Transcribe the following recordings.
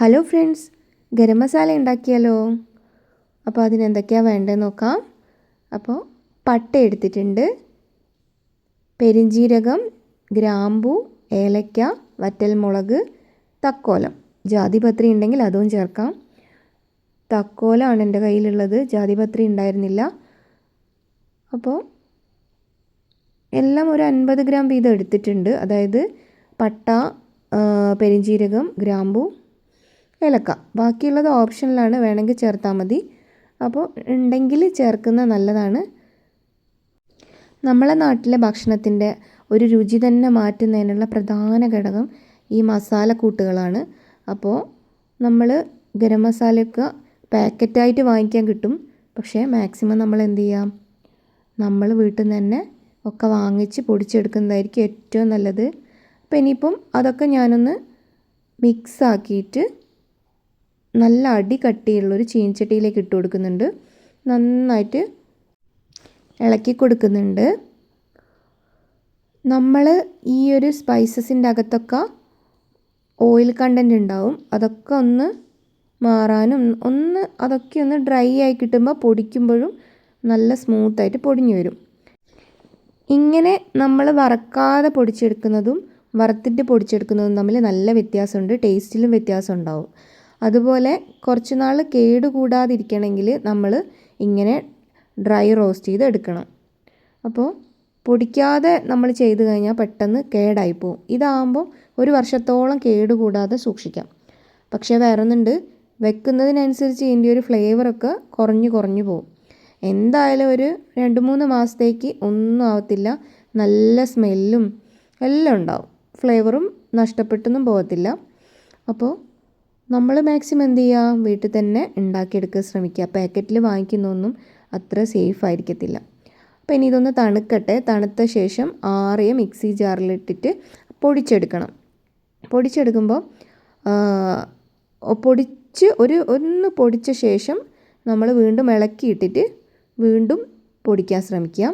Hello friends garam masala ഉണ്ടാക്കിയാലോ? അപ്പോൾ അതിനെന്തൊക്കെയാണ് വേണ്ടതെന്ന് നോക്കാം. അപ്പോൾ പട്ട എടുത്തിട്ടുണ്ട്. പെരിഞ്ജീരകം ഗ്രാമ്പു ഏലക്ക വറ്റൽമുളക് തക്കോലം. ജാതിപത്രി ഉണ്ടെങ്കിൽ അതും ചേർക്കാം. തക്കോലമാണ് എന്റെ കയ്യിലുള്ളത്. ജാതിപത്രി ഉണ്ടായിരുന്നില്ല. അപ്പോൾ എല്ലാം ഒരു അൻപത് ഗ്രാം വീതം എടുത്തിട്ടുണ്ട്. അതായത് പട്ട പെരിഞ്ജീരകം ഗ്രാമ്പു ഏലക്ക. ബാക്കിയുള്ളത് ഓപ്ഷനിലാണ്. വേണമെങ്കിൽ ചേർത്താൽ മതി. അപ്പോൾ ഉണ്ടെങ്കിൽ ചേർക്കുന്ന നല്ലതാണ്. നമ്മളെ നാട്ടിലെ ഭക്ഷണത്തിന്റെ ഒരു രുചി തന്നെ മാറ്റുന്നതിനുള്ള പ്രധാന ഘടകം ഈ മസാല കൂട്ടുകളാണ്. അപ്പോൾ നമ്മൾ ഗരം മസാലയൊക്കെ പാക്കറ്റായിട്ട് വാങ്ങിക്കാൻ കിട്ടും. പക്ഷേ മാക്സിമം നമ്മൾ എന്ത് ചെയ്യാം? നമ്മൾ വീട്ടിൽ നിന്ന് തന്നെ ഒക്കെ വാങ്ങിച്ച് പൊടിച്ചെടുക്കുന്നതായിരിക്കും ഏറ്റവും നല്ലത്. അപ്പോൾ ഇനിയിപ്പം അതൊക്കെ ഞാനൊന്ന് മിക്സ് ആക്കിയിട്ട് നല്ല അടി കട്ടിയുള്ള ഒരു ചീനച്ചട്ടിയിലേക്ക് ഇട്ട് കൊടുക്കുന്നുണ്ട്. നന്നായിട്ട് ഇളക്കി കൊടുക്കുന്നുണ്ട്. നമ്മൾ ഈ ഒരു സ്പൈസസിന്റെ അകത്തൊക്കെ ഓയിൽ കണ്ടന്റ് ഉണ്ടാവും. അതൊക്കെ ഒന്ന് മാറാനും ഒന്ന് അതൊക്കെ ഒന്ന് ഡ്രൈ ആയി കിട്ടുമ്പോൾ പൊടിക്കുമ്പോഴും നല്ല സ്മൂത്തായിട്ട് പൊടിഞ്ഞു വരും. ഇങ്ങനെ നമ്മൾ വറക്കാതെ പൊടിച്ചെടുക്കുന്നതും വറുത്തിട്ട് പൊടിച്ചെടുക്കുന്നതും തമ്മിൽ നല്ല വ്യത്യാസമുണ്ട്. ടേസ്റ്റിലും വ്യത്യാസം ഉണ്ടാവും അതുപോലെ കുറച്ച് നാൾ കേടുകൂടാതിരിക്കണമെങ്കിൽ നമ്മൾ ഇങ്ങനെ ഡ്രൈ റോസ്റ്റ് ചെയ്ത് എടുക്കണം. അപ്പോൾ പൊടിക്കാതെ നമ്മൾ ചെയ്ത് കഴിഞ്ഞാൽ പെട്ടെന്ന് കേടായി പോവും. ഇതാകുമ്പോൾ ഒരു വർഷത്തോളം കേടുകൂടാതെ സൂക്ഷിക്കാം. പക്ഷേ വേറൊന്നുണ്ട്. വെക്കുന്നതിനനുസരിച്ച് ഇതിന്റെ ഒരു ഫ്ലേവറൊക്കെ കുറഞ്ഞു കുറഞ്ഞു പോകും എന്തായാലും ഒരു രണ്ട് മൂന്ന് മാസത്തേക്ക് ഒന്നും ആവത്തില്ല. നല്ല സ്മെല്ലും എല്ലാം ഉണ്ടാവും. ഫ്ലേവറും നഷ്ടപ്പെട്ടൊന്നും പോകത്തില്ല. അപ്പോൾ നമ്മൾ മാക്സിമം എന്ത് ചെയ്യുക? വീട്ടിൽ തന്നെ ഉണ്ടാക്കിയെടുക്കാൻ ശ്രമിക്കുക. പാക്കറ്റിൽ വാങ്ങിക്കുന്നൊന്നും അത്ര സേഫ് ആയിരിക്കത്തില്ല. അപ്പോൾ ഇനി ഇതൊന്ന് തണുക്കട്ടെ. തണുത്ത ശേഷം ആറിയ മിക്സി ജാറിലിട്ടിട്ട് പൊടിച്ചെടുക്കണം. പൊടിച്ചെടുക്കുമ്പോൾ പൊടിച്ച് ഒരു ഒന്ന് പൊടിച്ച ശേഷം നമ്മൾ വീണ്ടും ഇളക്കിയിട്ടിട്ട് വീണ്ടും പൊടിക്കാൻ ശ്രമിക്കുക.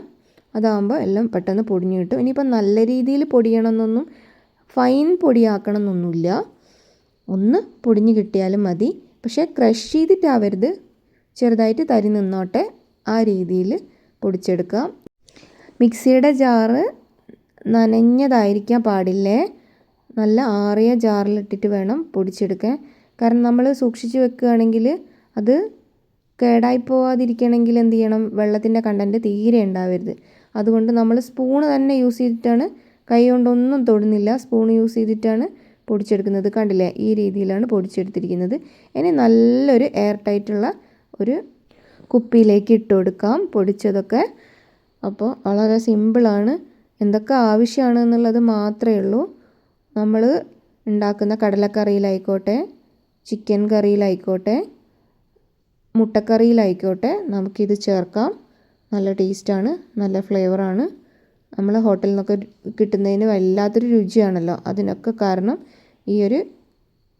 അതാകുമ്പോൾ എല്ലാം പെട്ടെന്ന് പൊടിഞ്ഞു കിട്ടും. ഇനിയിപ്പോൾ നല്ല രീതിയിൽ പൊടിയണമെന്നൊന്നും ഫൈൻ പൊടിയാക്കണം എന്നൊന്നുമില്ല ഒന്ന് പൊടിഞ്ഞ് കിട്ടിയാലും മതി. പക്ഷേ ക്രഷ് ചെയ്തിട്ടാവരുത്. ചെറുതായിട്ട് തരി നിന്നോട്ടെ. ആ രീതിയിൽ പൊടിച്ചെടുക്കാം. മിക്സിയുടെ ജാറ് നനഞ്ഞതായിരിക്കാൻ പാടില്ലേ? നല്ല ആറിയ ജാറിലിട്ടിട്ട് വേണം പൊടിച്ചെടുക്കാൻ. കാരണം നമ്മൾ സൂക്ഷിച്ച് വെക്കുകയാണെങ്കിൽ അത് കേടായി പോവാതിരിക്കണമെങ്കിൽ എന്ത് ചെയ്യണം? വെള്ളത്തിന്റെ കണ്ടന്റ് തീരെ ഉണ്ടാവരുത്. അതുകൊണ്ട് നമ്മൾ സ്പൂണ് തന്നെ യൂസ് ചെയ്തിട്ടാണ്. കൈ കൊണ്ടൊന്നും തൊടുന്നില്ല. സ്പൂൺ യൂസ് ചെയ്തിട്ടാണ് പൊടിച്ചെടുക്കുന്നത് കണ്ടില്ലേ? ഈ രീതിയിലാണ് പൊടിച്ചെടുത്തിരിക്കുന്നത്. ഇനി നല്ലൊരു എയർ ടൈറ്റുള്ള ഒരു കുപ്പിയിലേക്ക് ഇട്ട് കൊടുക്കാം. പൊടിച്ചതൊക്കെ. അപ്പോൾ വളരെ സിമ്പിളാണ്. എന്തൊക്കെ ആവശ്യമാണ് എന്നുള്ളത് മാത്രമേ ഉള്ളൂ. നമ്മൾ ഉണ്ടാക്കുന്ന കടലക്കറിയിലായിക്കോട്ടെ ചിക്കൻ കറിയിലായിക്കോട്ടെ മുട്ടക്കറിയിലായിക്കോട്ടെ നമുക്കിത് ചേർക്കാം. നല്ല ടേസ്റ്റാണ് നല്ല ഫ്ലേവറാണ് നമ്മൾ ഹോട്ടലിൽ നിന്നൊക്കെ കിട്ടുന്നതിന് വല്ലാത്തൊരു രുചിയാണല്ലോ. അതിനൊക്കെ കാരണം ഈ ഒരു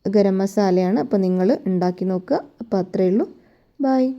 ഗരം മസാലയാണ്. അപ്പോൾ നിങ്ങൾ ഉണ്ടാക്കി നോക്കുക. അപ്പോൾ അത്രയേ ഉള്ളൂ. ബായ്